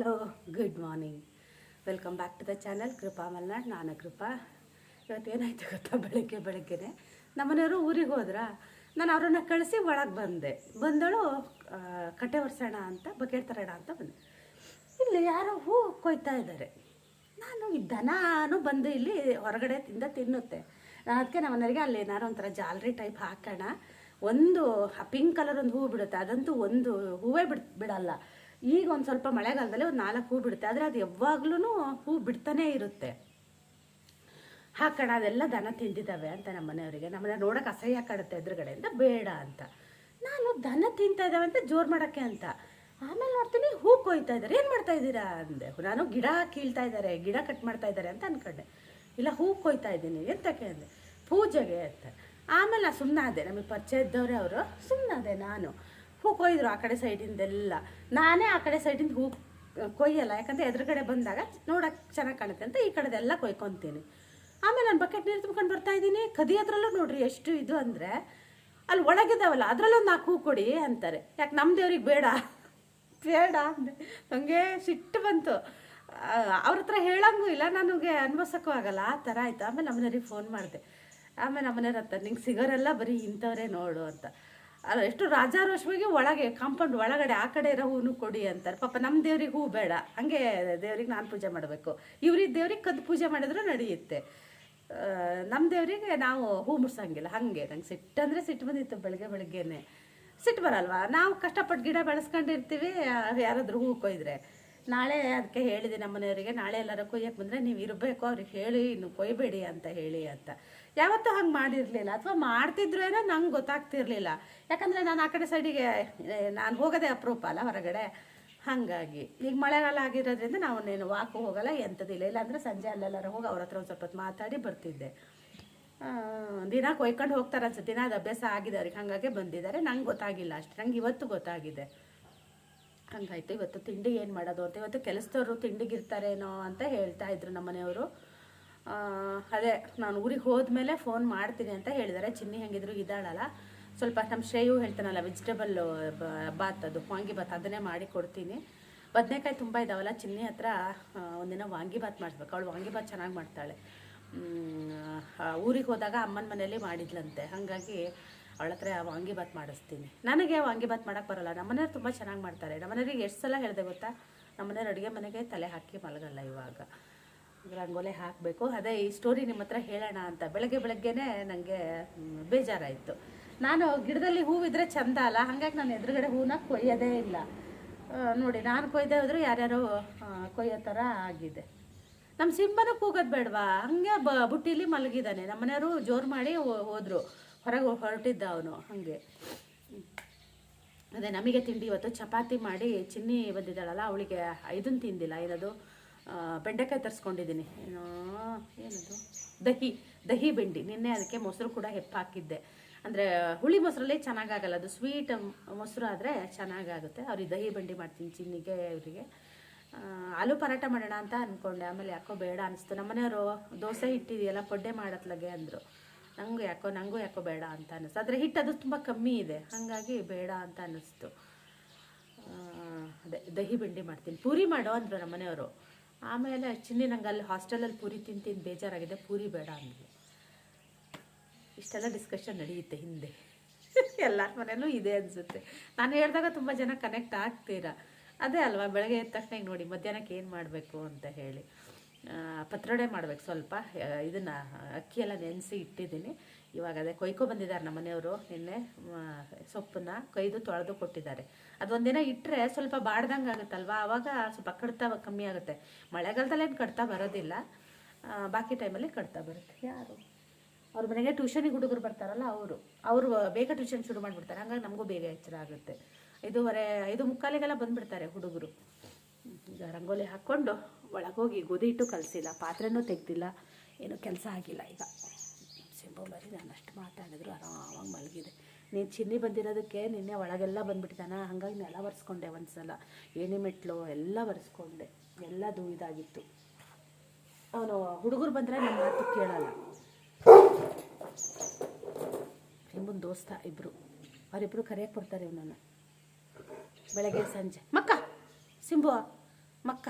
Hello good morning welcome back to the channel Krupa Malnad ನಾನು ಕೃಪಾ ಇವತ್ತು ಏನಾಯ್ತು ಗೊತ್ತಾ? ಬೆಳಗ್ಗೆ, ಬೆಳಗ್ಗೆನೆ. ನಮ್ಮನೆಯವರು ಊರಿಗೆ ಹೋದ್ರ? ನಾನು ಅವ್ರನ್ನ ಕಳಿಸಿ ಒಳಗೆ ಬಂದೆ. ಬಂದಳು ಕಟ್ಟೆ ಒರೆಸೋಣ ಅಂತ, ಬಕೆಟ್ ತರೋಣ ಅಂತ ಬಂದೆ. ಇಲ್ಲಿ ಯಾರೋ ಹೂ ಕೊಯ್ತಾ ಇದ್ದಾರೆ. ನಾನು ಈ ದನಾನು ಬಂದು ಇಲ್ಲಿ ಹೊರಗಡೆ ತಿಂದ, ತಿನ್ನುತ್ತೆ. ನಾನು ಅದಕ್ಕೆ ನಮ್ಮನೆಯವರಿಗೆ ಅಲ್ಲಿ ಏನಾರು ಒಂಥರ ಜಾಲರಿ ಟೈಪ್ ಹಾಕೋಣ. ಒಂದು ಪಿಂಕ್ ಕಲರ್ ಒಂದು ಹೂ ಬಿಡುತ್ತೆ. ಅದಂತೂ ಒಂದು ಹೂವೇ ಬಿಡ್, ಬಿಡಲ್ಲ. ಈಗ ಒಂದು ಸ್ವಲ್ಪ ಮಳೆಗಾಲದಲ್ಲಿ ಒಂದು ನಾಲ್ಕು ಹೂ ಬಿಡುತ್ತೆ. ಆದರೆ ಅದು ಯಾವಾಗ್ಲೂ ಹೂ ಬಿಡ್ತಾನೇ ಇರುತ್ತೆ. ಹಾಕೋಣ ಅದೆಲ್ಲ ದನ ತಿಂದಿದ್ದಾವೆ ಅಂತ ನಮ್ಮ ಮನೆಯವರಿಗೆ. ನಮ್ಮನೆ ನೋಡೋಕೆ ಅಸಹ್ಯ ಕಾಡುತ್ತೆ ಎದುರುಗಡೆಯಿಂದ. ಬೇಡ ಅಂತ. ನಾನು ದನ ತಿಂತಾ ಇದ್ದಾವೆ ಅಂತ ಜೋರು ಮಾಡೋಕ್ಕೆ ಅಂತ. ಆಮೇಲೆ ನೋಡ್ತೀನಿ ಹೂ ಕೊಯ್ತಾ ಇದ್ದಾರೆ. ಏನು ಮಾಡ್ತಾ ಇದ್ದೀರಾ ಅಂದೆ. ನಾನು ಗಿಡ ಕೀಳ್ತಾ ಇದ್ದಾರೆ, ಗಿಡ ಕಟ್ ಮಾಡ್ತಾ ಇದ್ದಾರೆ ಅಂತ ಅನ್ಕೊಂಡೆ. ಇಲ್ಲ, ಹೂ ಕೊಯ್ತಾ ಇದ್ದೀನಿ ಎಂತಕ್ಕೆ ಅಂದೆ ಪೂಜೆಗೆ ಅಂತ. ಆಮೇಲೆ ಸುಮ್ಮನಾದೆ ನಮಗೆ ಪರಿಚಯ ಇದ್ದವ್ರೆ ಅವರು. ಸುಮ್ಮನಾದೆ ನಾನು. ಹೂ ಕೊಯ್ದ್ರು ಆ ಕಡೆ ಸೈಡಿಂದೆಲ್ಲ. ನಾನೇ ಆ ಕಡೆ ಸೈಡಿಂದ ಹೂ ಕೊಯ್ಯಲ್ಲ, ಯಾಕಂದರೆ ಎದುರುಗಡೆ ಬಂದಾಗ ನೋಡೋಕೆ ಚೆನ್ನಾಗಿ ಕಾಣುತ್ತೆ ಅಂತ ಈ ಕಡೆದೆಲ್ಲ ಕೊಯ್ಕೊತೀನಿ. ಆಮೇಲೆ ನಾನು ಬಕೆಟ್ ನೀರು ತುಂಬ್ಕೊಂಡು ಬರ್ತಾ ಇದ್ದೀನಿ. ಕದಿಯೋದ್ರಲ್ಲೂ ನೋಡ್ರಿ ಎಷ್ಟು ಇದು ಅಂದರೆ ಅಲ್ಲಿ ಒಳಗಿದಾವಲ್ಲ, ಅದರಲ್ಲೊಂದು ನಾಲ್ಕು ಹೂ ಕೊಡಿ ಅಂತಾರೆ. ಯಾಕೆ ನಮ್ಮ ದೇವ್ರಿಗೆ ಬೇಡ. ಬೇಡ ಅಂದರೆ ನನಗೆ ಸಿಟ್ಟು ಬಂತು. ಅವ್ರ ಹತ್ರ ಹೇಳಂಗೂ ಇಲ್ಲ, ನನಗೆ ಅನ್ಭವಿಸೋಕ್ಕೂ ಆಗಲ್ಲ. ಆ ಥರ ಆಯ್ತು. ಆಮೇಲೆ ನಮ್ಮನೆಯವ್ರಿಗೆ ಫೋನ್ ಮಾಡಿದೆ. ಆಮೇಲೆ ನಮ್ಮನೆಯವ್ರ ಹತ್ತ ನಿಂಗೆ ಸಿಗೋರೆಲ್ಲ ಬರೀ ಇಂಥವ್ರೇ ನೋಡು ಅಂತ. ಎಷ್ಟು ರಾಜಾರೋಷವಾಗಿ ಒಳಗೆ, ಕಾಂಪೌಂಡ್ ಒಳಗಡೆ ಆ ಕಡೆ ಇರೋ ಹೂನು ಕೊಡಿ ಅಂತಾರೆ. ಪಾಪ ನಮ್ಮ ದೇವ್ರಿಗೆ ಹೂ ಬೇಡ. ಹಂಗೆ ದೇವ್ರಿಗೆ ನಾನು ಪೂಜೆ ಮಾಡಬೇಕು. ಇವ್ರಿಗೆ ದೇವ್ರಿಗೆ ಕದ್ದು ಪೂಜೆ ಮಾಡಿದ್ರೆ ನಡೆಯುತ್ತೆ. ನಮ್ಮ ದೇವರಿಗೆ ನಾವು ಹೂ ಮುಡ್ಸಂಗಿಲ್ಲ. ಹಾಗೆ ನಂಗೆ ಸಿಟ್ಟಂದರೆ ಸಿಟ್ಟು ಬಂದಿತ್ತು ಬೆಳಗ್ಗೆ ಬೆಳಗ್ಗೆನೆ. ಸಿಟ್ಟು ಬರಲ್ವಾ? ನಾವು ಕಷ್ಟಪಟ್ಟು ಗಿಡ ಬೆಳೆಸ್ಕೊಂಡಿರ್ತೀವಿ ಯಾರಾದರೂ ಹೂ ಕೊಯ್ದ್ರೆ. ನಾಳೆ ಅದಕ್ಕೆ ಹೇಳಿದೆ ನಮ್ಮ ಮನೆಯವರಿಗೆ ನಾಳೆ ಎಲ್ಲರೂ ಕೊಯ್ಯಕ್ಕೆ ಬಂದರೆ ನೀವು ಇರಬೇಕು, ಅವ್ರಿಗೆ ಹೇಳಿ, ಇನ್ನು ಕೊಯ್ಬೇಡಿ ಅಂತ ಹೇಳಿ ಅಂತ. ಯಾವತ್ತೂ ಹಂಗೆ ಮಾಡಿರಲಿಲ್ಲ. ಅಥವಾ ಮಾಡ್ತಿದ್ರು ಏನೋ ನಂಗೆ ಗೊತ್ತಾಗ್ತಿರ್ಲಿಲ್ಲ. ಯಾಕಂದರೆ ನಾನು ಆ ಕಡೆ ಸೈಡಿಗೆ ನಾನು ಹೋಗೋದೇ ಅಪರೂಪ ಅಲ್ಲ ಹೊರಗಡೆ. ಹಾಗಾಗಿ, ಈಗ ಮಳೆಗಾಲ ಆಗಿರೋದ್ರಿಂದ ನಾವು ನೀನು ವಾಕು ಹೋಗಲ್ಲ, ಎಂಥದಿಲ್ಲ. ಇಲ್ಲಾಂದರೆ ಸಂಜೆ ಅಲ್ಲೆಲ್ಲರೂ ಹೋಗಿ ಅವ್ರ ಹತ್ರ ಒಂದು ಸ್ವಲ್ಪ ಹೊತ್ತು ಮಾತಾಡಿ ಬರ್ತಿದ್ದೆ. ದಿನ ಕೊಯ್ಕೊಂಡು ಹೋಗ್ತಾರೆ ಅನ್ಸುತ್ತೆ. ದಿನ ಅದು ಅಭ್ಯಾಸ ಆಗಿದೆ ಅವ್ರಿಗೆ. ಹಾಗಾಗಿ ಬಂದಿದ್ದಾರೆ. ನಂಗೆ ಗೊತ್ತಾಗಿಲ್ಲ ಅಷ್ಟು. ನಂಗೆ ಇವತ್ತು ಗೊತ್ತಾಗಿದೆ. ಹಂಗಾಯ್ತು. ಇವತ್ತು ತಿಂಡಿ ಏನು ಮಾಡೋದು ಅಂತ. ಇವತ್ತು ಕೆಲಸದವರು ತಿಂಡಿಗಿರ್ತಾರೇನೋ ಅಂತ ಹೇಳ್ತಾ ಇದ್ರು ನಮ್ಮ ಮನೆಯವರು ಅದೇ, ನಾನು ಊರಿಗೆ ಹೋದ್ಮೇಲೆ ಫೋನ್ ಮಾಡ್ತೀನಿ ಅಂತ ಹೇಳಿದ್ದಾರೆ ಚಿನ್ನಿ ಹೆಂಗಿದ್ರು ಇದ್ದಾಳಲ್ಲ. ಸ್ವಲ್ಪ ನಮ್ಮ ಶ್ರೇಯು ಹೇಳ್ತಾನಲ್ಲ ವೆಜಿಟೇಬಲ್ ಬಾತ್ ಅದು, ವಾಂಗಿ ಬಾತ್ ಅದನ್ನೇ ಮಾಡಿ ಕೊಡ್ತೀನಿ. ಬದನೆಕಾಯಿ ತುಂಬ ಇದಾವಲ್ಲ, ಚಿನ್ನಿ ಹತ್ರ ಒಂದಿನ ವಾಂಗಿ ಬಾತ್ ಮಾಡಿಸ್ಬೇಕು. ಅವಳು ವಾಂಗಿ ಬಾತ್ ಚೆನ್ನಾಗಿ ಮಾಡ್ತಾಳೆ. ಊರಿಗೆ ಹೋದಾಗ ಅಮ್ಮನ ಮನೇಲಿ ಮಾಡಿದ್ಲಂತೆ. ಹಾಗಾಗಿ ಅವಳ ಹತ್ರ ವಾಂಗಿ ಬಾತ್ ಮಾಡಿಸ್ತೀನಿ. ನನಗೆ ವಾಂಗಿ ಬಾತ್ ಮಾಡೋಕ್ಕೆ ಬರಲ್ಲ. ನಮ್ಮನೆಯವ್ರು ತುಂಬ ಚೆನ್ನಾಗಿ ಮಾಡ್ತಾರೆ. ನಮ್ಮನೆಯವ್ರಿಗೆ ಎಷ್ಟು ಸಲ ಹೇಳಿದೆ ಗೊತ್ತಾ? ನಮ್ಮನೆಯವ್ರು ಅಡುಗೆ ಮನೆಗೆ ತಲೆ ಹಾಕಿ ಮಲಗಲ್ಲ ಇವಾಗ. ರಂಗೋಲೆ ಹಾಕಬೇಕು. ಅದೇ ಈ ಸ್ಟೋರಿ ನಿಮ್ಮ ಹತ್ರ ಹೇಳೋಣ ಅಂತ. ಬೆಳಗ್ಗೆ ಬೆಳಗ್ಗೆನೆ ನನಗೆ ಬೇಜಾರಾಯಿತು. ನಾನು ಗಿಡದಲ್ಲಿ ಹೂವಿದ್ರೆ ಚಂದ ಅಲ್ಲ, ಹಾಗಾಗಿ ನಾನು ಎದುರುಗಡೆ ಹೂನ ಕೊಯ್ಯೋದೇ ಇಲ್ಲ. ನೋಡಿ, ನಾನು ಕೊಯ್ದೆ ಹೋದ್ರು ಯಾರ್ಯಾರು ಕೊಯ್ಯೋ ಥರ ಆಗಿದೆ. ನಮ್ಮ ಸಿಂಬನೂ ಕೂಗೋದು ಬೇಡವಾ? ಹಂಗೆ ಬ, ಬುಟ್ಟಿಲಿ ಮಲಗಿದ್ದಾನೆ ನಮ್ಮ ಮನೆಯವರು ಜೋರು ಮಾಡಿ ಹೋದರು. ಹೊರಗೆ ಹೊರಟಿದ್ದ ಅವನು, ಹಾಗೆ. ಅದೇ ನಮಗೆ ತಿಂಡಿ ಇವತ್ತು ಚಪಾತಿ ಮಾಡಿ ಚಿನ್ನಿ ಬಂದಿದ್ದಾಳಲ್ಲ, ಅವಳಿಗೆ ಇದನ್ನು ತಿಂದಿಲ್ಲ, ಏನದು? ಬೆಂಡೆಕಾಯಿ ತರಿಸ್ಕೊಂಡಿದ್ದೀನಿ. ಏನೋ, ಏನದು? ದಹಿ ದಹಿ ಬೆಂಡಿ. ನಿನ್ನೆ ಅದಕ್ಕೆ ಮೊಸರು ಕೂಡ ಹೆಪ್ಪು ಹಾಕಿದ್ದೆ ಅಂದರೆ, ಹುಳಿ ಮೊಸರಲ್ಲಿ ಚೆನ್ನಾಗಾಗಲ್ಲ. ಅದು ಸ್ವೀಟ್ ಮೊಸರು ಆದರೆ ಚೆನ್ನಾಗಾಗುತ್ತೆ. ಅವ್ರಿಗೆ ದಹಿ ಬೆಂಡಿ ಮಾಡ್ತೀನಿ ಚಿನ್ನಿಗೆ, ಇವರಿಗೆ. ಆಲೂ ಪರಾಟ ಮಾಡೋಣ ಅಂತ ಅಂದ್ಕೊಂಡೆ ಆಮೇಲೆ ಯಾಕೋ ಬೇಡ ಅನಿಸ್ತು. ನಮ್ಮನೆಯವರು ದೋಸೆ ಹಿಟ್ಟಿದೆಯಲ್ಲ, ಪೊಡ್ಡೆ ಮಾಡತ್ಲಗೆ ಅಂದರು. ನನಗೂ ಯಾಕೋ ನನಗೂ ಯಾಕೋ ಬೇಡ ಅಂತ ಅನ್ನಿಸ್ತು ಆದರೆ ಹಿಟ್ಟು ಅದು ತುಂಬ ಕಮ್ಮಿ ಇದೆ. ಹಾಗಾಗಿ ಬೇಡ ಅಂತ ಅನ್ನಿಸ್ತು ಅದೇ, ದಹಿ ಬೆಂಡಿ ಮಾಡ್ತೀನಿ. ಪೂರಿ ಮಾಡೋ ಅಂದರು ನಮ್ಮ ಮನೆಯವರು ಆಮೇಲೆ ಚಿನ್ನಿ ನಂಗೆ ಅಲ್ಲಿ ಹಾಸ್ಟೆಲಲ್ಲಿ ಪೂರಿ ತಿಂತೀನಿ ಬೇಜಾರಾಗಿದೆ, ಪೂರಿ ಬೇಡ ಅಂದ್ಲು. ಇಷ್ಟೆಲ್ಲ ಡಿಸ್ಕಷನ್ ನಡೆಯುತ್ತೆ ಹಿಂದೆ. ಎಲ್ಲರ ಮನೇಲೂ ಇದೆ ಅನಿಸುತ್ತೆ. ನಾನು ಹೇಳಿದಾಗ ತುಂಬ ಜನ ಕನೆಕ್ಟ್ ಆಗ್ತೀರಾ? ಅದೇ ಅಲ್ವಾ, ಬೆಳಗ್ಗೆ ಎದ್ದ ತಕ್ಷಣ ಈಗ ನೋಡಿ, ಮಧ್ಯಾಹ್ನಕ್ಕೆ ಏನು ಮಾಡಬೇಕು ಅಂತ ಹೇಳಿ. ಪತ್ರೊಡೆ ಮಾಡ್ಬೇಕು ಸ್ವಲ್ಪ. ಇದನ್ನು ಇದನ್ನ ಅಕ್ಕಿ ಎಲ್ಲ ನೆನೆಸಿ ಇಟ್ಟಿದ್ದೀನಿ. ಇವಾಗ ಅದೇ ಕೊಯ್ಕೊ ಬಂದಿದ್ದಾರೆ ನಮ್ಮ ಮನೆಯವರು ನಿನ್ನೆ ಸೊಪ್ಪನ್ನ ಕೊಯ್ದು ತೊಳೆದು ಕೊಟ್ಟಿದ್ದಾರೆ. ಅದೊಂದಿನ ಇಟ್ಟರೆ ಸ್ವಲ್ಪ ಬಾಡ್ದಂಗೆ ಆಗುತ್ತಲ್ವಾ? ಆವಾಗ ಸ್ವಲ್ಪ ಕಡ್ತಾ ಕಮ್ಮಿ ಆಗುತ್ತೆ. ಮಳೆಗಾಲದಲ್ಲೇನು ಕಡ್ತಾ ಬರೋದಿಲ್ಲ. ಬಾಕಿ ಟೈಮಲ್ಲಿ ಕಡ್ತಾ ಬರುತ್ತೆ. ಯಾರು? ಅವ್ರ ಮನೆಗೆ ಟ್ಯೂಷನಿಗೆ ಹುಡುಗರು ಬರ್ತಾರಲ್ಲ ಅವರು. ಅವರು ಬೇಗ ಟ್ಯೂಷನ್ ಶುರು ಮಾಡಿಬಿಡ್ತಾರೆ. ಹಂಗಾಗಿ ನಮಗೂ ಬೇಗ ಎಚ್ಚರ ಆಗುತ್ತೆ. ಐದೂವರೆ, ಐದು ಮುಕ್ಕಾಲಿಗೆಲ್ಲ ಬಂದುಬಿಡ್ತಾರೆ ಹುಡುಗರು. ಈಗ ರಂಗೋಲಿ ಹಾಕ್ಕೊಂಡು ಒಳಗೋಗಿ ಗೋಧಿ ಹಿಟ್ಟು ಕಲಸಿಲ್ಲ. ಪಾತ್ರೆನೂ ತೆಗ್ದಿಲ್ಲ. ಏನೂ ಕೆಲಸ ಆಗಿಲ್ಲ ಈಗ. ಬರೀ ನಾನು ಅಷ್ಟು ಮಾತಾಡಿದ್ರು ಆರಾಮಾಗಿ ಮಲಗಿದೆ ನೀನು ಚಿನ್ನಿ ಬಂದಿರೋದಕ್ಕೆ ನಿನ್ನೆ ಒಳಗೆಲ್ಲ ಬಂದುಬಿಟ್ಟಿದ್ದಾನ, ಹಾಗಾಗಿ ನೆಲ ಒರೆಸ್ಕೊಂಡೆ ಒಂದು ಸಲ ಏಣಿ ಮೆಟ್ಲು ಎಲ್ಲ ಒರೆಸ್ಕೊಂಡೆ ಎಲ್ಲದು ಇದಾಗಿತ್ತು ಅವನು ಹುಡುಗರು ಬಂದರೆ ನನ್ನ ಮಾತು ಕೇಳಲ್ಲ. ಸಿಂಬುನ ದೋಸ್ತ ಇಬ್ಬರು ಅವರಿಬ್ಬರು ಕರೆಯಕ್ಕೆ ಕೊಡ್ತಾರೆ ಇವನನ್ನು. ಬೆಳಗ್ಗೆ ಸಂಜೆ. ಮಕ್ಕ, ಸಿಂಬು, ಮಕ್ಕ.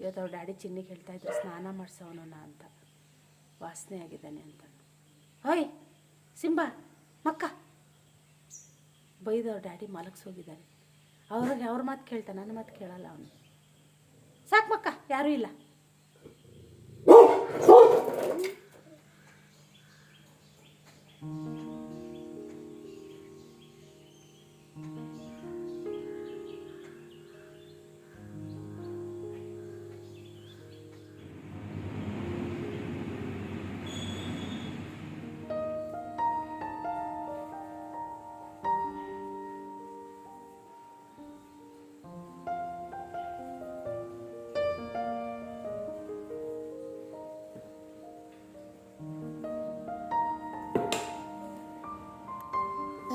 ಇವತ್ತು ಅವ್ರ ಡ್ಯಾಡಿ ಚಿನ್ನಿಗೆ ಹೇಳ್ತಾ ಇದ್ರು, ಸ್ನಾನ ಮಾಡಿಸೋನನ್ನ ಅಂತ. ವಾಸನೆ ಆಗಿದ್ದಾನೆ ಅಂತ. ಹೋಯ್ ಸಿಂಬಾ, ಮಕ್ಕ. ಬೈದವ್ರ ಡ್ಯಾಡಿ ಮಲಗಿಸೋಗಿದ್ದಾರೆ. ಅವ್ರಿಗೆ ಅವ್ರ ಮಾತು ಕೇಳ್ತಾ ನನ್ನ ಮಾತು ಕೇಳಲ್ಲ ಅವನು. ಸಾಕು ಮಕ್ಕ, ಯಾರೂ ಇಲ್ಲ.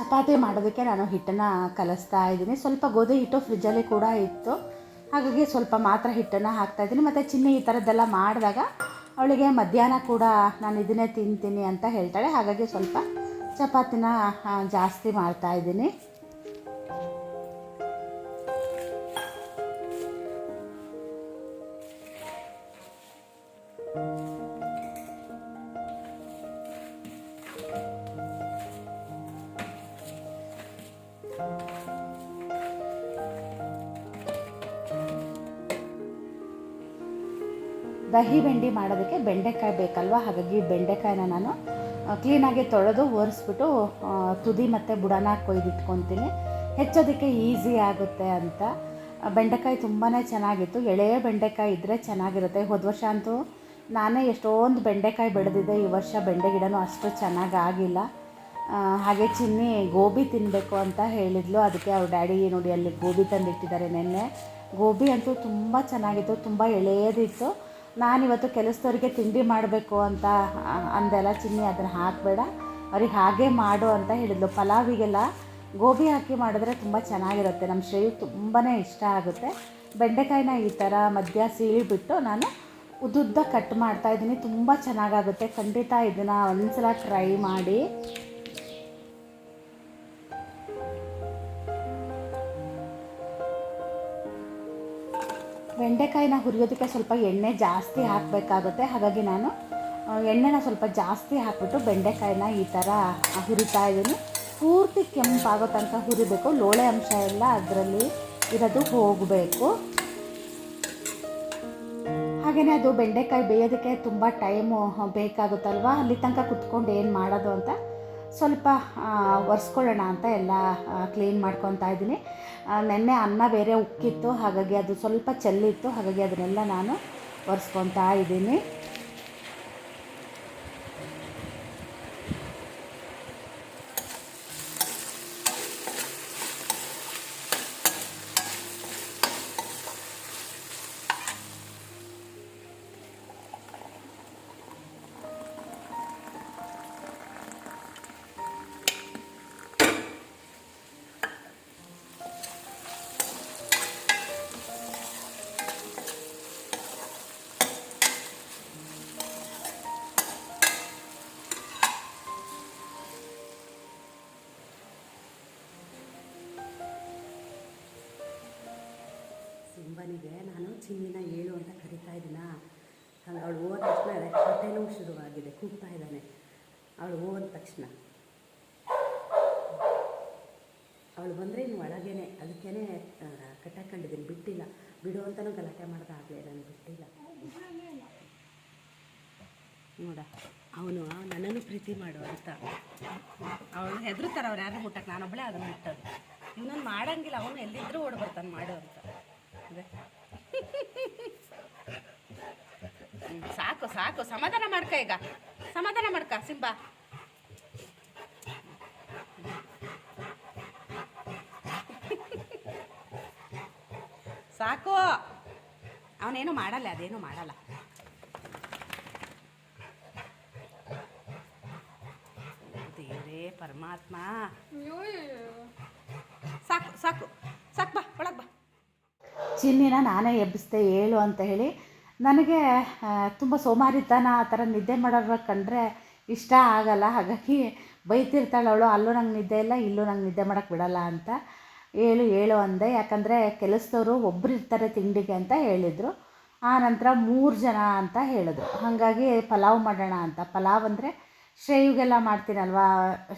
ಚಪಾತಿ ಮಾಡೋದಕ್ಕೆ ನಾನು ಹಿಟ್ಟನ್ನು ಕಲಿಸ್ತಾ ಇದ್ದೀನಿ. ಸ್ವಲ್ಪ ಗೋಧಿ ಹಿಟ್ಟು ಫ್ರಿಜ್ಜಲ್ಲಿ ಕೂಡ ಇತ್ತು. ಹಾಗಾಗಿ ಸ್ವಲ್ಪ ಮಾತ್ರ ಹಿಟ್ಟನ್ನು ಹಾಕ್ತಾ ಇದ್ದೀನಿ. ಮತ್ತು ಚಿನ್ನಿ ಈ ಥರದ್ದೆಲ್ಲ ಮಾಡಿದಾಗ ಅವಳಿಗೆ ಮಧ್ಯಾಹ್ನ ಕೂಡ ನಾನು ಇದನ್ನೇ ತಿಂತೀನಿ ಅಂತ ಹೇಳ್ತಾಳೆ. ಹಾಗಾಗಿ ಸ್ವಲ್ಪ ಚಪಾತಿನ ಜಾಸ್ತಿ ಮಾಡ್ತಾ ದಹಿ ಬೆಂಡಿ ಮಾಡೋದಕ್ಕೆ ಬೆಂಡೆಕಾಯಿ ಬೇಕಲ್ವ? ಹಾಗಾಗಿ ಬೆಂಡೆಕಾಯಿನ ನಾನು ಕ್ಲೀನಾಗಿ ತೊಳೆದು ಒರೆಸ್ಬಿಟ್ಟು ತುದಿ ಮತ್ತು ಬುಡನ ಕೊಯ್ದಿಟ್ಕೊತೀನಿ ಹೆಚ್ಚೋದಕ್ಕೆ ಈಸಿ ಆಗುತ್ತೆ ಅಂತ. ಬೆಂಡೆಕಾಯಿ ತುಂಬಾ ಚೆನ್ನಾಗಿತ್ತು. ಎಳೆಯ ಬೆಂಡೆಕಾಯಿ ಇದ್ದರೆ ಚೆನ್ನಾಗಿರುತ್ತೆ. ಹೋದ ವರ್ಷ ಅಂತೂ ನಾನೇ ಎಷ್ಟೊಂದು ಬೆಂಡೆಕಾಯಿ ಬೆಳೆದಿದ್ದೆ. ಈ ವರ್ಷ ಬೆಂಡೆ ಗಿಡನೂ ಅಷ್ಟು ಚೆನ್ನಾಗಿ ಆಗಿಲ್ಲ. ಹಾಗೆ ಚಿನ್ನಿ ಗೋಬಿ ತಿನ್ನಬೇಕು ಅಂತ ಹೇಳಿದ್ಲು. ಅದಕ್ಕೆ ಅವ್ರ ಡ್ಯಾಡಿ, ನೋಡಿ ಅಲ್ಲಿ ಗೋಬಿ ತಂದಿಟ್ಟಿದ್ದಾರೆ ನೆನ್ನೆ. ಗೋಬಿ ಅಂತೂ ತುಂಬ ಚೆನ್ನಾಗಿತ್ತು. ತುಂಬ ಎಳೆಯದಿತ್ತು. ನಾನಿವತ್ತು ಕೆಲಸದವ್ರಿಗೆ ತಿಂಡಿ ಮಾಡಬೇಕು ಅಂತ ಅಂದೆಲ್ಲ ಚಿನ್ನಿ ಅದನ್ನು ಹಾಕಬೇಡ. ಅವ್ರಿಗೆ ಹಾಗೆ ಮಾಡು ಅಂತ ಹೇಳಿದ್ಲು. ಪಲಾವಿಗೆಲ್ಲ ಗೋಬಿ ಹಾಕಿ ಮಾಡಿದ್ರೆ ತುಂಬ ಚೆನ್ನಾಗಿರುತ್ತೆ. ನಮ್ಮ ಶ್ರೇಯು ತುಂಬಾ ಇಷ್ಟ ಆಗುತ್ತೆ. ಬೆಂಡೆಕಾಯಿನ ಈ ಥರ ಮಧ್ಯ ಸೀಳಿಬಿಟ್ಟು ನಾನು ಉದ್ದುದ್ದ ಕಟ್ ಮಾಡ್ತಾ ಇದ್ದೀನಿ. ತುಂಬ ಚೆನ್ನಾಗಾಗುತ್ತೆ. ಖಂಡಿತ ಇದನ್ನು ಒಂದ್ಸಲ ಟ್ರೈ ಮಾಡಿ. ಬೆಂಡೆಕಾಯಿನ ಹುರಿಯೋದಕ್ಕೆ ಸ್ವಲ್ಪ ಎಣ್ಣೆ ಜಾಸ್ತಿ ಹಾಕಬೇಕಾಗುತ್ತೆ. ಹಾಗಾಗಿ ನಾನು ಎಣ್ಣೆನ ಸ್ವಲ್ಪ ಜಾಸ್ತಿ ಹಾಕಿಬಿಟ್ಟು ಬೆಂಡೆಕಾಯಿನ ಈ ಥರ ಹುರಿತಾ ಇದ್ದೀನಿ. ಪೂರ್ತಿ ಕೆಂಪಾಗೋ ತನಕ ಹುರಿಬೇಕು. ಲೋಳೆ ಅಂಶ ಎಲ್ಲ ಅದರಲ್ಲಿ ಇರೋದು ಹೋಗಬೇಕು. ಹಾಗೆಯೇ ಅದು ಬೆಂಡೆಕಾಯಿ ಬೇಯೋದಕ್ಕೆ ತುಂಬ ಟೈಮು ಬೇಕಾಗುತ್ತಲ್ವ? ಅಲ್ಲಿ ತನಕ ಕುತ್ಕೊಂಡು ಏನು ಮಾಡೋದು ಅಂತ ಸ್ವಲ್ಪ ಒರೆಸ್ಕೊಳ್ಳೋಣ ಅಂತ ಎಲ್ಲ ಕ್ಲೀನ್ ಮಾಡ್ಕೊತಾ ಇದ್ದೀನಿ. ನೆನ್ನೆ ಅನ್ನ ಬೇರೆ ಉಕ್ಕಿತ್ತು ಹಾಗಾಗಿ ಅದು ಸ್ವಲ್ಪ ಚೆಲ್ಲಿತ್ತು, ಹಾಗಾಗಿ ಅದನ್ನೆಲ್ಲ ನಾನು ಒರೆಸ್ಕೊತಾ ಇದ್ದೀನಿ. ಚಿನ್ನಿನ ಏಳು ಅಂತ ಕರಿತಾ ಇದ್ದೀನ? ಅವಳು ಹೋದ ತಕ್ಷಣ ಹೊಟ್ಟೆ ಶುರುವಾಗಿದೆ, ಕೂಗ್ತಾ ಇದ್ದಾನೆ. ಅವಳು ಹೋದ ತಕ್ಷಣ. ಅವಳು ಬಂದರೆ ಇನ್ನು ಒಳಗೇನೆ, ಅದಕ್ಕೇನೆ ಕಟ್ಟಾಕೊಂಡಿದ್ದೀನಿ ಬಿಟ್ಟಿಲ್ಲ. ಬಿಡು ಅಂತಲೂ ಗಲಾಟೆ ಮಾಡ್ದಾಗಲೇ ನಾನು ಬಿಟ್ಟಿಲ್ಲ. ನೋಡ, ಅವನು ನನ್ನನ್ನು ಪ್ರೀತಿ ಮಾಡು ಅಂತ. ಅವಳು ಹೆದರ್ತಾರೆ ಅವ್ರು ಯಾರು ಮುಟ್ಟಕ್ಕೆ. ನಾನೊಬ್ಬಳೇ ಅದನ್ನು ಮುಟ್ಟೋದು. ಇವನನ್ನು ಮಾಡಂಗಿಲ್ಲ, ಅವನು ಎಲ್ಲಿದ್ದರೂ ಓಡಿ ಬರ್ತಾನೆ ಮಾಡು ಅಂತ. ಅದೇ. ಸಾಕು ಸಾಕು. ಸಮಾಧಾನ ಮಾಡ್ಕ ಈಗ. ಸಮಾಧಾನ ಮಾಡ್ಕ ಸಿಂಬಾ. ಸಾಕು. ಅವನೇನು ಮಾಡಲ್ಲ ಅದೇನು ಮಾಡಲ್ಲ. ದೇವರೇ ಪರಮಾತ್ಮ. ಸಾಕು ಸಾಕು. ಸಾಕು ಬಾ ಒಳಗೆ ಬಾ. ಚಿನ್ನಿನ ನಾನೇ ಎಬ್ಬಿಸ್ದೆ ಹೇಳು ಅಂತ ಹೇಳಿ ನನಗೆ ತುಂಬ ಸೋಮಾರಿತನ ಆ ಥರ ನಿದ್ದೆ ಮಾಡೋರ ಕಂಡ್ರೆ ಇಷ್ಟ ಆಗಲ್ಲ. ಹಾಗಾಗಿ ಬೈತಿರ್ತಾಳೆ ಅವಳು ಅಲ್ಲೂ ನಂಗೆ ನಿದ್ದೆ ಇಲ್ಲ, ಇಲ್ಲೂ ನಂಗೆ ನಿದ್ದೆ ಮಾಡೋಕ್ಕೆ ಬಿಡಲ್ಲ ಅಂತ ಹೇಳು ಹೇಳು ಅಂದೆ. ಯಾಕಂದರೆ ಕೆಲಸದವರು ಒಬ್ಬರು ಇರ್ತಾರೆ ತಿಂಡಿಗೆ ಅಂತ ಹೇಳಿದರು. ಆ ನಂತರ ಮೂರು ಜನ ಅಂತ ಹೇಳಿದ್ರು. ಹಾಗಾಗಿ ಪಲಾವ್ ಮಾಡೋಣ ಅಂತ. ಪಲಾವ್ ಅಂದರೆ ಶ್ರೇಯುಗೆಲ್ಲ ಮಾಡ್ತೀನಲ್ವಾ?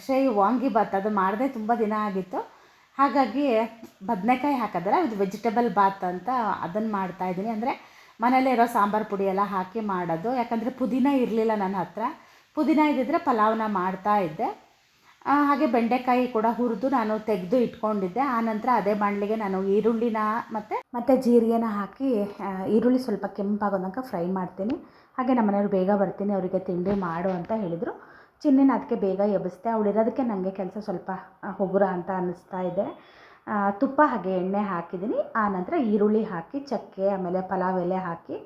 ಶ್ರೇಯು ವಾಂಗಿಬಾತ್ ಅದು ಮಾಡದೆ ತುಂಬ ದಿನ ಆಗಿತ್ತು. ಹಾಗಾಗಿ ಬದನೆಕಾಯಿ ಹಾಕಿದ್ರೆ ಇದು ವೆಜಿಟೇಬಲ್ ಬಾತ್ ಅಂತ ಅದನ್ನು ಮಾಡ್ತಾಯಿದ್ದೀನಿ ಅಂದರೆ ಮನೇಲೇ ಇರೋ ಸಾಂಬಾರು ಪುಡಿ ಎಲ್ಲ ಹಾಕಿ ಮಾಡೋದು. ಯಾಕಂದರೆ ಪುದೀನ ಇರಲಿಲ್ಲ ನನ್ನ ಹತ್ರ. ಪುದೀನ ಇದ್ದಿದ್ರೆ ಮಾಡ್ತಾ ಇದ್ದೆ. ಹಾಗೆ ಬೆಂಡೆಕಾಯಿ ಕೂಡ ಹುರಿದು ನಾನು ತೆಗೆದು ಇಟ್ಕೊಂಡಿದ್ದೆ. ಆನಂತರ ಅದೇ ಬಾಣಲಿಗೆ ನಾನು ಈರುಳ್ಳಿನ ಮತ್ತು ಮತ್ತು ಜೀರಿಗೆನ ಹಾಕಿ ಈರುಳ್ಳಿ ಸ್ವಲ್ಪ ಕೆಂಪಾಗೋ ಫ್ರೈ ಮಾಡ್ತೀನಿ. ಹಾಗೆ ನಮ್ಮ ಮನೆಯವ್ರು ಬೇಗ ಬರ್ತೀನಿ, ಅವರಿಗೆ ತಿಂಡಿ ಮಾಡು ಅಂತ ಹೇಳಿದರು. ಚಿನ್ನಿನ ಅದಕ್ಕೆ ಬೇಗ ಎಬ್ಬಿಸ್ದೆ ಅವಳಿರೋದಕ್ಕೆ ನನಗೆ ಕೆಲಸ ಸ್ವಲ್ಪ ಹೊಗುರ ಅಂತ ಅನ್ನಿಸ್ತಾ ಇದೆ. ತುಪ್ಪ ಹಾಗೆ ಎಣ್ಣೆ ಹಾಕಿದ್ದೀನಿ. ಆನಂತರ ಈರುಳ್ಳಿ ಹಾಕಿ, ಚಕ್ಕೆ, ಆಮೇಲೆ ಪಲಾವ್ ಎಲೆ ಹಾಕಿ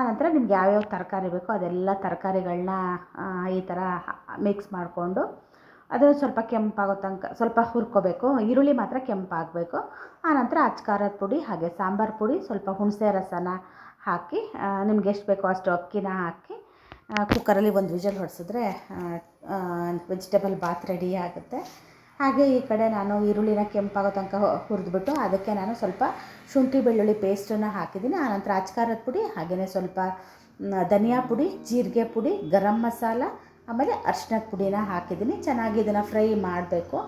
ಆನಂತರ ನಿಮ್ಗೆ ಯಾವ್ಯಾವ ತರಕಾರಿ ಬೇಕೋ ಅದೆಲ್ಲ ತರಕಾರಿಗಳನ್ನ ಈ ಥರ ಮಿಕ್ಸ್ ಮಾಡಿಕೊಂಡು ಅದನ್ನು ಸ್ವಲ್ಪ ಕೆಂಪಾಗೋ ತನಕ, ಸ್ವಲ್ಪ ಹುರ್ಕೋಬೇಕು. ಈರುಳ್ಳಿ ಮಾತ್ರ ಕೆಂಪಾಗಬೇಕು. ಆನಂತರ ಅಚ್ಚಖಾರದ ಪುಡಿ ಹಾಗೆ ಸಾಂಬಾರು ಪುಡಿ, ಸ್ವಲ್ಪ ಹುಣಸೆ ರಸನ ಹಾಕಿ ನಿಮ್ಗೆ ಎಷ್ಟು ಬೇಕೋ ಅಷ್ಟು ಅಕ್ಕಿನ ಹಾಕಿ ಕುಕ್ಕರಲ್ಲಿ ಒಂದು ವಿಜಲ್ ಹೊಡೆಸಿದ್ರೆ ವೆಜಿಟೇಬಲ್ ಬಾತ್ ರೆಡಿ ಆಗುತ್ತೆ. ಹಾಗೆ ಈ ಕಡೆ ನಾನು ಈರುಳ್ಳಿನ ಕೆಂಪಾಗೋ ತನಕ ಹುರಿದ್ಬಿಟ್ಟು ಅದಕ್ಕೆ ನಾನು ಸ್ವಲ್ಪ ಶುಂಠಿ ಬೆಳ್ಳುಳ್ಳಿ ಪೇಸ್ಟನ್ನು ಹಾಕಿದ್ದೀನಿ. ಆನಂತರ ಅಚ್ಕಾರದ ಪುಡಿ ಹಾಗೆಯೇ ಸ್ವಲ್ಪ ಧನಿಯಾ ಪುಡಿ, ಜೀರಿಗೆ ಪುಡಿ, ಗರಂ ಮಸಾಲ, ಆಮೇಲೆ ಅರ್ಶಿನದ ಪುಡಿನ ಹಾಕಿದ್ದೀನಿ. ಚೆನ್ನಾಗಿ ಇದನ್ನು ಫ್ರೈ ಮಾಡಬೇಕು.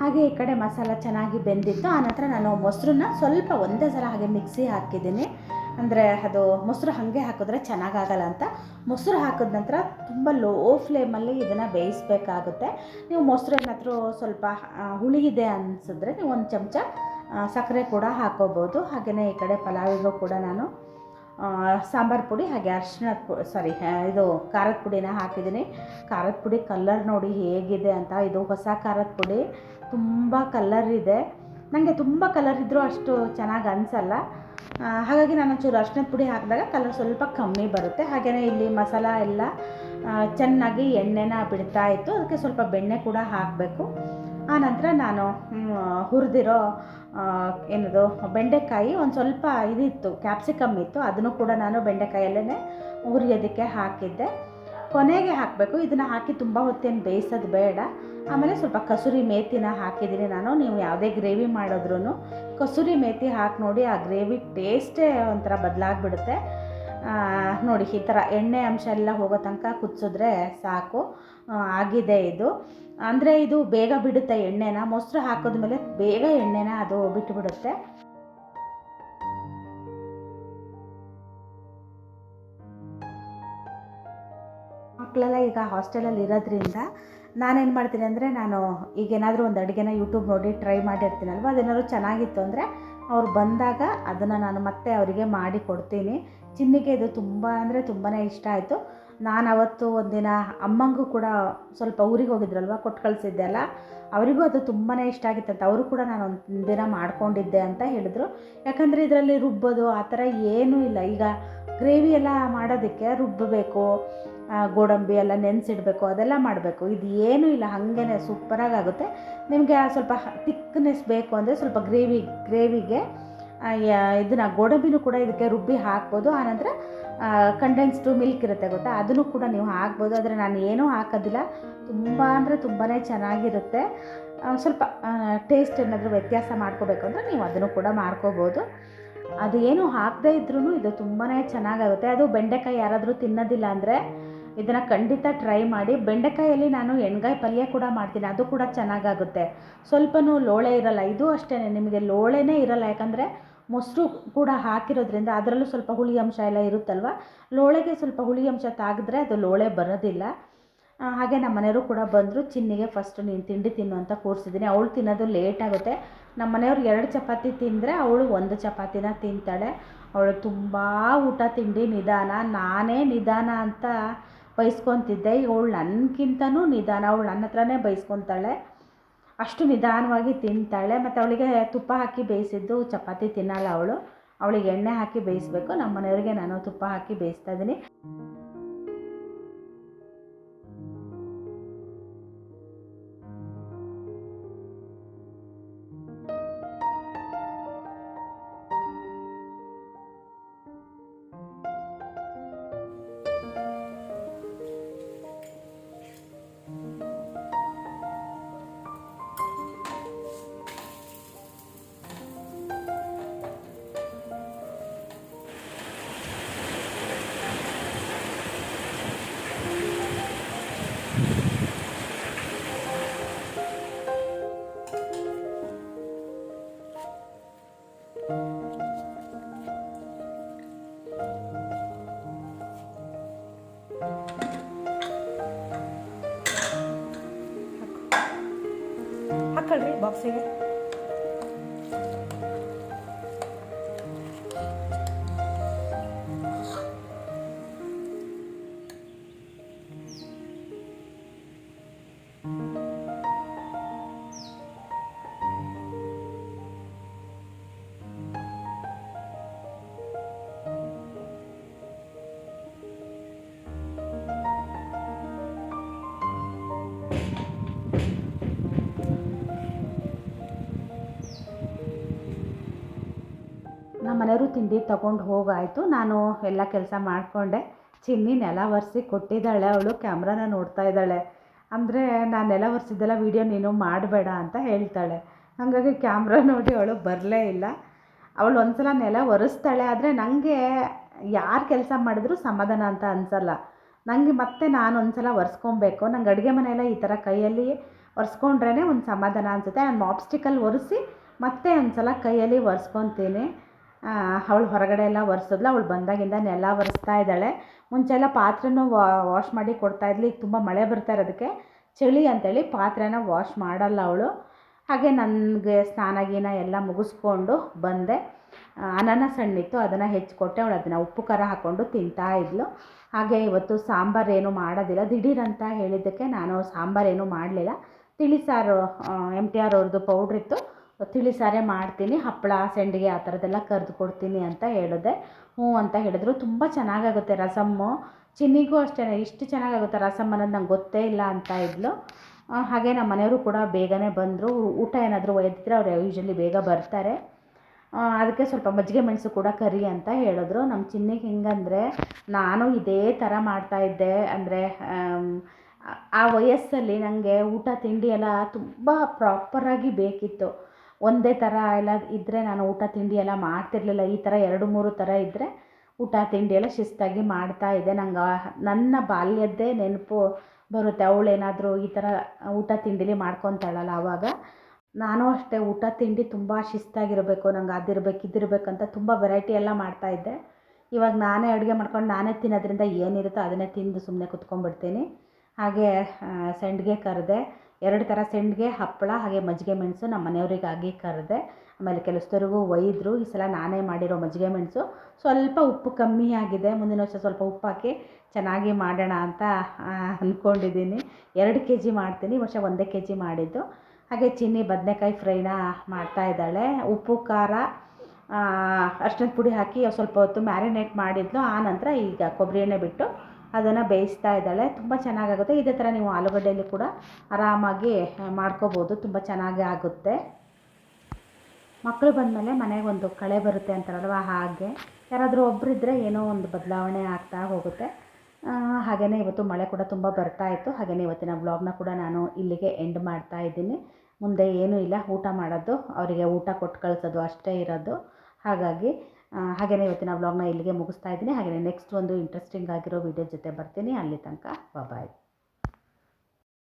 ಹಾಗೆ ಈ ಕಡೆ ಮಸಾಲ ಚೆನ್ನಾಗಿ ಬೆಂದಿತ್ತು. ಆನಂತರ ನಾನು ಮೊಸರನ್ನ ಸ್ವಲ್ಪ ಒಂದೇ ಸಲ ಹಾಗೆ ಮಿಕ್ಸಿ ಹಾಕಿದ್ದೀನಿ. ಅಂದರೆ ಅದು ಮೊಸರು ಹಾಗೆ ಹಾಕಿದ್ರೆ ಚೆನ್ನಾಗಾಗಲ್ಲ ಅಂತ. ಮೊಸರು ಹಾಕಿದ ನಂತರ ತುಂಬ ಲೋ ಫ್ಲೇಮಲ್ಲಿ ಇದನ್ನು ಬೇಯಿಸಬೇಕಾಗುತ್ತೆ. ನೀವು ಮೊಸರು ಏನಾದರೂ ಸ್ವಲ್ಪ ಹುಳಿ ಇದೆ ಅನಿಸಿದ್ರೆ ನೀವು ಒಂದು ಚಮಚ ಸಕ್ಕರೆ ಕೂಡ ಹಾಕೋಬೋದು. ಹಾಗೆಯೇ ಈ ಕಡೆ ಪಲಾವಿಗೂ ಕೂಡ ನಾನು ಸಾಂಬಾರು ಪುಡಿ ಹಾಗೆ ಅರಿಶಿಣದ ಪು ಸಾರಿ ಇದು ಖಾರದ ಪುಡಿನ ಹಾಕಿದ್ದೀನಿ. ಖಾರದ ಪುಡಿ ಕಲ್ಲರ್ ನೋಡಿ ಹೇಗಿದೆ ಅಂತ. ಇದು ಹೊಸ ಖಾರದ ಪುಡಿ. ತುಂಬ ಕಲರ್ ಇದೆ. ನನಗೆ ತುಂಬ ಕಲರ್ ಇದ್ದರೂ ಅಷ್ಟು ಚೆನ್ನಾಗಿ ಅನಿಸಲ್ಲ. ಹಾಗಾಗಿ ನಾನು ಒಂಚೂರು ಅರಿಶಿಣದ ಪುಡಿ ಹಾಕಿದಾಗ ಕಲರ್ ಸ್ವಲ್ಪ ಕಮ್ಮಿ ಬರುತ್ತೆ. ಹಾಗೆಯೇ ಇಲ್ಲಿ ಮಸಾಲ ಎಲ್ಲ ಚೆನ್ನಾಗಿ ಎಣ್ಣೆನ ಬಿಡ್ತಾ ಇತ್ತು. ಅದಕ್ಕೆ ಸ್ವಲ್ಪ ಬೆಣ್ಣೆ ಕೂಡ ಹಾಕಬೇಕು. ಆನಂತರ ನಾನು ಹುರಿದಿರೋ ಏನದು, ಬೆಂಡೆಕಾಯಿ ಒಂದು ಸ್ವಲ್ಪ ಇದಿತ್ತು ಕ್ಯಾಪ್ಸಿಕಮ್ ಇತ್ತು. ಅದನ್ನು ಕೂಡ ನಾನು ಬೆಂಡೆಕಾಯಲ್ಲೇ ಹುರಿಯೋದಕ್ಕೆ ಹಾಕಿದ್ದೆ. ಕೊನೆಗೆ ಹಾಕಬೇಕು. ಇದನ್ನು ಹಾಕಿ ತುಂಬ ಹೊತ್ತೇನು ಬೇಯಿಸೋದು ಬೇಡ. ಆಮೇಲೆ ಸ್ವಲ್ಪ ಕಸೂರಿ ಮೇಥಿನ ಹಾಕಿದ್ದೀನಿ ನಾನು. ನೀವು ಯಾವುದೇ ಗ್ರೇವಿ ಮಾಡಿದ್ರೂ ಕಸೂರಿ ಮೇತಿ ಹಾಕಿ ನೋಡಿ, ಆ ಗ್ರೇವಿ ಟೇಸ್ಟೇ ಒಂಥರ ಬದಲಾಗ್ಬಿಡುತ್ತೆ. ನೋಡಿ, ಈ ಥರ ಎಣ್ಣೆ ಅಂಶ ಎಲ್ಲ ಹೋಗೋ ತನಕ ಕುದಿಸಿದ್ರೆ ಸಾಕು. ಆಗಿದೆ ಇದು. ಅಂದರೆ ಇದು ಬೇಗ ಬಿಡುತ್ತೆ ಎಣ್ಣೆನ. ಮೊಸರು ಹಾಕಿದ್ಮೇಲೆ ಬೇಗ ಎಣ್ಣೆನ ಅದು ಬಿಟ್ಟುಬಿಡುತ್ತೆ ಮಕ್ಕಳೆಲ್ಲ ಈಗ ಹಾಸ್ಟೆಲಲ್ಲಿ ಇರೋದ್ರಿಂದ ನಾನೇನು ಮಾಡ್ತೀನಿ ಅಂದರೆ ನಾನು ಈಗ ಏನಾದರೂ ಒಂದು ಅಡುಗೆನ ಯೂಟ್ಯೂಬ್ ನೋಡಿ ಟ್ರೈ ಮಾಡಿರ್ತೀನಲ್ವ? ಅದೇನಾದ್ರು ಚೆನ್ನಾಗಿತ್ತು ಅಂದರೆ ಅವ್ರು ಬಂದಾಗ ಅದನ್ನು ನಾನು ಮತ್ತೆ ಅವರಿಗೆ ಮಾಡಿ ಕೊಡ್ತೀನಿ. ಚಿನ್ನಿಗೆ ಇದು ತುಂಬ ಅಂದರೆ ತುಂಬಾ ಇಷ್ಟ ಆಯಿತು. ನಾನು ಅವತ್ತು ಒಂದಿನ ಅಮ್ಮಂಗೂ ಕೂಡ ಸ್ವಲ್ಪ ಊರಿಗೆ ಹೋಗಿದ್ರಲ್ವ? ಕೊಟ್ಟು ಕಳಿಸಿದ್ದೆ ಅಲ್ಲ? ಅವರಿಗೂ ಅದು ತುಂಬಾ ಇಷ್ಟ ಆಗಿತ್ತಂತ ಅವರು ಕೂಡ ನಾನು ಒಂದು ದಿನ ಮಾಡ್ಕೊಂಡಿದ್ದೆ ಅಂತ ಹೇಳಿದ್ರು. ಯಾಕಂದರೆ ಇದರಲ್ಲಿ ರುಬ್ಬೋದು, ಆ ಥರ ಏನೂ ಇಲ್ಲ. ಈಗ ಗ್ರೇವಿ ಎಲ್ಲ ಮಾಡೋದಕ್ಕೆ ರುಬ್ಬಬೇಕು. ಗೋಡಂಬಿ ಎಲ್ಲ ನೆನೆಸಿಡಬೇಕು, ಅದೆಲ್ಲ ಮಾಡಬೇಕು. ಇದು ಏನೂ ಇಲ್ಲ ಹಾಗೇ ಸೂಪರಾಗಿ ಆಗುತ್ತೆ ನಿಮಗೆ ಸ್ವಲ್ಪ ತಿಕ್ನೆಸ್ ಬೇಕು ಅಂದರೆ ಸ್ವಲ್ಪ ಗ್ರೇವಿ ಗ್ರೇವಿಗೆ ಇದನ್ನು ಗೋಡಂಬಿನೂ ಕೂಡ ಇದಕ್ಕೆ ರುಬ್ಬಿ ಹಾಕ್ಬೋದು. ಆನಂತರ ಕಂಡೆನ್ಸ್ಡು ಮಿಲ್ಕ್ ಇರುತ್ತೆ ಗೊತ್ತಾ? ಅದನ್ನು ಕೂಡ ನೀವು ಹಾಕ್ಬೋದು. ಆದರೆ ನಾನು ಏನೂ ಹಾಕೋದಿಲ್ಲ. ತುಂಬ ಅಂದರೆ ತುಂಬಾ ಚೆನ್ನಾಗಿರುತ್ತೆ. ಸ್ವಲ್ಪ ಟೇಸ್ಟ್ ಏನಾದರೂ ವ್ಯತ್ಯಾಸ ಮಾಡ್ಕೋಬೇಕು ಅಂದರೆ ನೀವು ಅದನ್ನು ಕೂಡ ಮಾಡ್ಕೋಬೋದು. ಅದು ಏನು ಹಾಕದೇ ಇದ್ರೂ ಇದು ತುಂಬಾ ಚೆನ್ನಾಗಾಗುತ್ತೆ. ಅದು ಬೆಂಡೆಕಾಯಿ ಯಾರಾದರೂ ತಿನ್ನೋದಿಲ್ಲ ಅಂದರೆ ಇದನ್ನು ಖಂಡಿತ ಟ್ರೈ ಮಾಡಿ. ಬೆಂಡೆಕಾಯಲ್ಲಿ ನಾನು ಎಣ್ಗಾಯಿ ಪಲ್ಯ ಕೂಡ ಮಾಡ್ತೀನಿ. ಅದು ಕೂಡ ಚೆನ್ನಾಗಾಗುತ್ತೆ. ಸ್ವಲ್ಪನೂ ಲೋಳೆ ಇರಲ್ಲ. ಇದು ಅಷ್ಟೇ ನಿಮಗೆ ಲೋಳೆನೇ ಇರಲ್ಲ. ಯಾಕಂದರೆ ಮೊಸರು ಕೂಡ ಹಾಕಿರೋದ್ರಿಂದ ಅದರಲ್ಲೂ ಸ್ವಲ್ಪ ಹುಳಿ ಅಂಶ ಎಲ್ಲ ಇರುತ್ತಲ್ವ? ಲೋಳೆಗೆ ಸ್ವಲ್ಪ ಹುಳಿ ಅಂಶ ತಾಗಿದ್ರೆ ಅದು ಲೋಳೆ ಬರೋದಿಲ್ಲ. ಹಾಗೆ ನಮ್ಮ ಮನೆಯವರು ಕೂಡ ಬಂದರು. ಚಿನ್ನಿಗೆ ಫಸ್ಟ್ ನೀನು ತಿಂಡಿ ತಿನ್ನು ಅಂತ ಕೂರಿಸಿದ್ದೀನಿ. ಅವಳು ತಿನ್ನೋದು ಲೇಟ್ ಆಗುತ್ತೆ. ನಮ್ಮ ಮನೆಯವ್ರು ಎರಡು ಚಪಾತಿ ತಿಂದರೆ ಅವಳು ಒಂದು ಚಪಾತಿನ ತಿಂತಾಳೆ. ಅವಳು ತುಂಬ ಊಟ, ತಿಂಡಿ ನಿಧಾನ. ನಾನೇ ನಿಧಾನ ಅಂತ ಬೈಸ್ಕೊತಿದ್ದೆ. ಅವಳು ನನಗಿಂತನೂ ನಿಧಾನ, ಅವಳು ನನ್ನ ಹತ್ರನೇ ಬೈಸ್ಕೊತಾಳೆ. ಅಷ್ಟು ನಿಧಾನವಾಗಿ ತಿಂತಾಳೆ. ಮತ್ತು ಅವಳಿಗೆ ತುಪ್ಪ ಹಾಕಿ ಬೇಯಿಸಿದ್ದು ಚಪಾತಿ ತಿನ್ನಲ್ಲ ಅವಳು. ಅವಳಿಗೆ ಎಣ್ಣೆ ಹಾಕಿ ಬೇಯಿಸ್ಬೇಕು. ನಮ್ಮ ಮನೆಯವ್ರಿಗೆ ನಾನು ತುಪ್ಪ ಹಾಕಿ ಬೇಯಿಸ್ತಾ ಇದ್ದೀನಿ. assim. ಮನೆಯವರು ತಿಂಡಿ ತಗೊಂಡು ಹೋಗಾಯಿತು. ನಾನು ಎಲ್ಲ ಕೆಲಸ ಮಾಡಿಕೊಂಡೆ. ಚಿನ್ನಿ ನೆಲ ಒರೆಸಿ ಕೊಟ್ಟಿದ್ದಾಳೆ. ಅವಳು ಕ್ಯಾಮ್ರಾನ ನೋಡ್ತಾ ಇದ್ದಾಳೆ. ಅಂದರೆ ನಾನು ನೆಲ ಒರೆಸಿದ್ದೆಲ್ಲ ವೀಡಿಯೋ ನೀನು ಮಾಡಬೇಡ ಅಂತ ಹೇಳ್ತಾಳೆ. ಹಾಗಾಗಿ ಕ್ಯಾಮ್ರಾ ನೋಡಿ ಅವಳು ಬರಲೇ ಇಲ್ಲ. ಅವಳು ಒಂದ್ಸಲ ನೆಲ ಒರೆಸ್ತಾಳೆ ಆದರೆ ನನಗೆ ಯಾರು ಕೆಲಸ ಮಾಡಿದ್ರು ಸಮಾಧಾನ ಅಂತ ಅನಿಸಲ್ಲ. ನನಗೆ ಮತ್ತೆ ನಾನು ಒಂದ್ಸಲ ಒರೆಸ್ಕೊಬೇಕು. ನಂಗೆ ಅಡುಗೆ ಮನೆಯೆಲ್ಲ ಈ ಥರ ಕೈಯಲ್ಲಿ ಒರೆಸ್ಕೊಂಡ್ರೇ ಒಂದು ಸಮಾಧಾನ ಅನಿಸುತ್ತೆ. ನಾನು ಮಾಪ್ಸ್ಟಿಕಲ್ಲಿ ಒರೆಸಿ ಮತ್ತೆ ಒಂದ್ಸಲ ಕೈಯಲ್ಲಿ ಒರೆಸ್ಕೊತೀನಿ. ಅವಳು ಹೊರಗಡೆ ಎಲ್ಲ ಒರೆಸಿದ್ಲು. ಅವಳು ಬಂದಾಗಿಂದ ನೆಲ ಒರೆಸ್ತಾ ಇದ್ದಾಳೆ. ಮುಂಚೆಲ್ಲ ಪಾತ್ರೆನೂ ವಾಶ್ ಮಾಡಿ ಕೊಡ್ತಾ ಇದ್ಲು. ಈಗ ತುಂಬ ಮಳೆ ಬರ್ತಾ ಇರೋದಕ್ಕೆ ಚಳಿ ಅಂತೇಳಿ ಪಾತ್ರೆನ ವಾಶ್ ಮಾಡಲ್ಲ ಅವಳು. ಹಾಗೆ ನನಗೆ ಸ್ನಾನ ಗೀನ ಎಲ್ಲ ಮುಗಿಸ್ಕೊಂಡು ಬಂದೆ. ಅನಾನಸ್ ಹಣ್ಣಿತ್ತು, ಅದನ್ನು ಹೆಚ್ಚಿಕೊಟ್ಟೆ ಅವಳು ಅದನ್ನು ಉಪ್ಪು, ಖಾರ ಹಾಕ್ಕೊಂಡು ತಿಂತಾ ಇದ್ಲು. ಹಾಗೆ ಇವತ್ತು ಸಾಂಬಾರು ಏನು ಮಾಡೋದಿಲ್ಲ. ದಿಢೀರಂತ ಹೇಳಿದ್ದಕ್ಕೆ ನಾನು ಸಾಂಬಾರೇನು ಮಾಡಲಿಲ್ಲ. ತಿಳಿಸಾರು ಎಂ ಟಿ ಆರ್ ಅವ್ರದ್ದು ಪೌಡ್ರಿತ್ತು ತಿಳಿಸಾರೇ ಮಾಡ್ತೀನಿ. ಹಪ್ಪಳ, ಸಂಡಿಗೆ ಆ ಥರದ್ದೆಲ್ಲ ಕರೆದು ಕೊಡ್ತೀನಿ ಅಂತ ಹೇಳಿದೆ. ಹ್ಞೂ ಅಂತ ಹೇಳಿದ್ರು. ತುಂಬ ಚೆನ್ನಾಗಾಗುತ್ತೆ ರಸಮ್ಮು. ಚಿನ್ನಿಗೂ ಅಷ್ಟೇ, ಇಷ್ಟು ಚೆನ್ನಾಗಾಗುತ್ತೆ ರಸಮ್ ಅನ್ನೋದು ನಂಗೆ ಗೊತ್ತೇ ಇಲ್ಲ ಅಂತ ಇದ್ಲು. ಹಾಗೆ ನಮ್ಮ ಮನೆಯವರು ಕೂಡ ಬೇಗನೆ ಬಂದರು. ಊಟ ಏನಾದರೂ ಒಯ್ದಿದ್ರೆ ಅವ್ರು ಯೂಶಲಿ ಬೇಗ ಬರ್ತಾರೆ. ಅದಕ್ಕೆ ಸ್ವಲ್ಪ ಮಜ್ಜಿಗೆ ಮೆಣಸು ಕೂಡ ಕರಿ ಅಂತ ಹೇಳಿದ್ರು. ನಮ್ಮ ಚಿನ್ನಿಗೆ ಹೆಂಗಂದರೆ ನಾನು ಇದೇ ಥರ ಮಾಡ್ತಾಯಿದ್ದೆ ಅಂದರೆ ಆ ವಯಸ್ಸಲ್ಲಿ ನನಗೆ ಊಟ, ತಿಂಡಿ ಎಲ್ಲ ತುಂಬ ಪ್ರಾಪರಾಗಿ ಬೇಕಿತ್ತು. ಒಂದೇ ಥರ ಎಲ್ಲ ಇದ್ದರೆ ನಾನು ಊಟ ತಿಂಡಿ ಎಲ್ಲ ಮಾಡ್ತಿರಲಿಲ್ಲ. ಈ ಥರ ಎರಡು ಮೂರು ಥರ ಇದ್ದರೆ ಊಟ ತಿಂಡಿ ಎಲ್ಲ ಶಿಸ್ತಾಗಿ ಮಾಡ್ತಾ ಇದ್ದೆ. ನಂಗೆ ನನ್ನ ಬಾಲ್ಯದ್ದೇ ನೆನಪು ಬರುತ್ತೆ. ಅವಳೇನಾದರೂ ಈ ಥರ ಊಟ ತಿಂಡಿಲಿ ಮಾಡ್ಕೊತಾಳಲ್ಲ ಆವಾಗ ನಾನು ಅಷ್ಟೇ ಊಟ ತಿಂಡಿ ತುಂಬ ಶಿಸ್ತಾಗಿರಬೇಕು. ನಂಗೆ ಅದಿರ್ಬೇಕು, ಇದಿರ್ಬೇಕು ಅಂತ ತುಂಬ ವೆರೈಟಿ ಎಲ್ಲ ಮಾಡ್ತಾಯಿದ್ದೆ ಇವಾಗ ನಾನೇ ಅಡುಗೆ ಮಾಡ್ಕೊಂಡು ನಾನೇ ತಿನ್ನೋದ್ರಿಂದ ಏನಿರುತ್ತೋ ಅದನ್ನೇ ತಿಂದು ಸುಮ್ಮನೆ ಕುತ್ಕೊಂಡ್ಬಿಡ್ತೀನಿ. ಹಾಗೆ ಸಂಡಿಗೆ ಕರೆದೆ. ಎರಡು ಥರ ಸಂಡಿಗೆ ಹಪ್ಪಳ ಹಾಗೆ ಮಜ್ಜಿಗೆ ಮೆಣಸು ನಮ್ಮ ಮನೆಯವರಿಗಾಗಿ ಕರೆದೆ. ಆಮೇಲೆ ಕೆಲಸದವ್ರಿಗೂ ಒಯ್ದರು. ಈ ಸಲ ನಾನೇ ಮಾಡಿರೋ ಮಜ್ಜಿಗೆ ಮೆಣಸು. ಸ್ವಲ್ಪ ಉಪ್ಪು ಕಮ್ಮಿ ಆಗಿದೆ. ಮುಂದಿನ ವರ್ಷ ಸ್ವಲ್ಪ ಉಪ್ಪು ಹಾಕಿ ಚೆನ್ನಾಗಿ ಮಾಡೋಣ ಅಂತ ಅಂದ್ಕೊಂಡಿದ್ದೀನಿ ಎರಡು ಕೆ ಜಿ ಮಾಡ್ತೀನಿ. ವರ್ಷ ಒಂದೇ ಕೆ ಜಿ ಮಾಡಿದ್ದು. ಹಾಗೆ ಚಿನ್ನಿ ಬದನೆಕಾಯಿ ಫ್ರೈನ ಮಾಡ್ತಾ ಇದ್ದಾಳೆ. ಉಪ್ಪು, ಖಾರ ಅರ್ಶಿನದ ಪುಡಿ ಹಾಕಿ ಸ್ವಲ್ಪ ಹೊತ್ತು ಮ್ಯಾರಿನೇಟ್ ಮಾಡಿದ್ಲು. ಆ ನಂತರ ಈಗ ಕೊಬ್ಬರಿ ಎಣ್ಣೆ ಬಿಟ್ಟು ಅದನ್ನು ಬೇಯಿಸ್ತಾ ಇದ್ದಾಳೆ. ತುಂಬ ಚೆನ್ನಾಗಾಗುತ್ತೆ. ಇದೇ ಥರ ನೀವು ಆಲೂಗಡ್ಡೆಯಲ್ಲಿ ಕೂಡ ಆರಾಮಾಗಿ ಮಾಡ್ಕೋಬೋದು. ತುಂಬ ಚೆನ್ನಾಗಿ ಆಗುತ್ತೆ. ಮಕ್ಕಳು ಬಂದಮೇಲೆ ಮನೆಗೆ ಒಂದು ಕಳೆ ಬರುತ್ತೆ ಅಂತಾರಲ್ವ? ಹಾಗೆ. ಯಾರಾದರೂ ಒಬ್ಬರಿದ್ದರೆ ಏನೋ ಒಂದು ಬದಲಾವಣೆ ಆಗ್ತಾ ಹೋಗುತ್ತೆ. ಹಾಗೆಯೇ ಇವತ್ತು ಮಳೆ ಕೂಡ ತುಂಬ ಬರ್ತಾ ಇತ್ತು. ಹಾಗೆಯೇ ಇವತ್ತಿನ ಬ್ಲಾಗ್ನ ಕೂಡ ನಾನು ಇಲ್ಲಿಗೆ ಎಂಡ್ ಮಾಡ್ತಾ ಇದ್ದೀನಿ. ಮುಂದೆ ಏನೂ ಇಲ್ಲ. ಊಟ ಮಾಡೋದು, ಅವರಿಗೆ ಊಟ ಕೊಟ್ಟು ಕಳಿಸೋದು ಅಷ್ಟೇ ಇರೋದು. ಹಾಗಾಗಿ ಹಾಗೆಯೇ ಇವತ್ತಿನ ವ್ಲಾಗ್ನ ಇಲ್ಲಿಗೆ ಮುಗಿಸ್ತಾ ಇದ್ದೀನಿ. ಹಾಗೆಯೇ ನೆಕ್ಸ್ಟ್ ಒಂದು ಇಂಟ್ರೆಸ್ಟಿಂಗ್ ಆಗಿರೋ ವಿಡಿಯೋ ಜೊತೆ ಬರ್ತೀನಿ. ಅಲ್ಲಿ ತನಕ ಬಾಯ್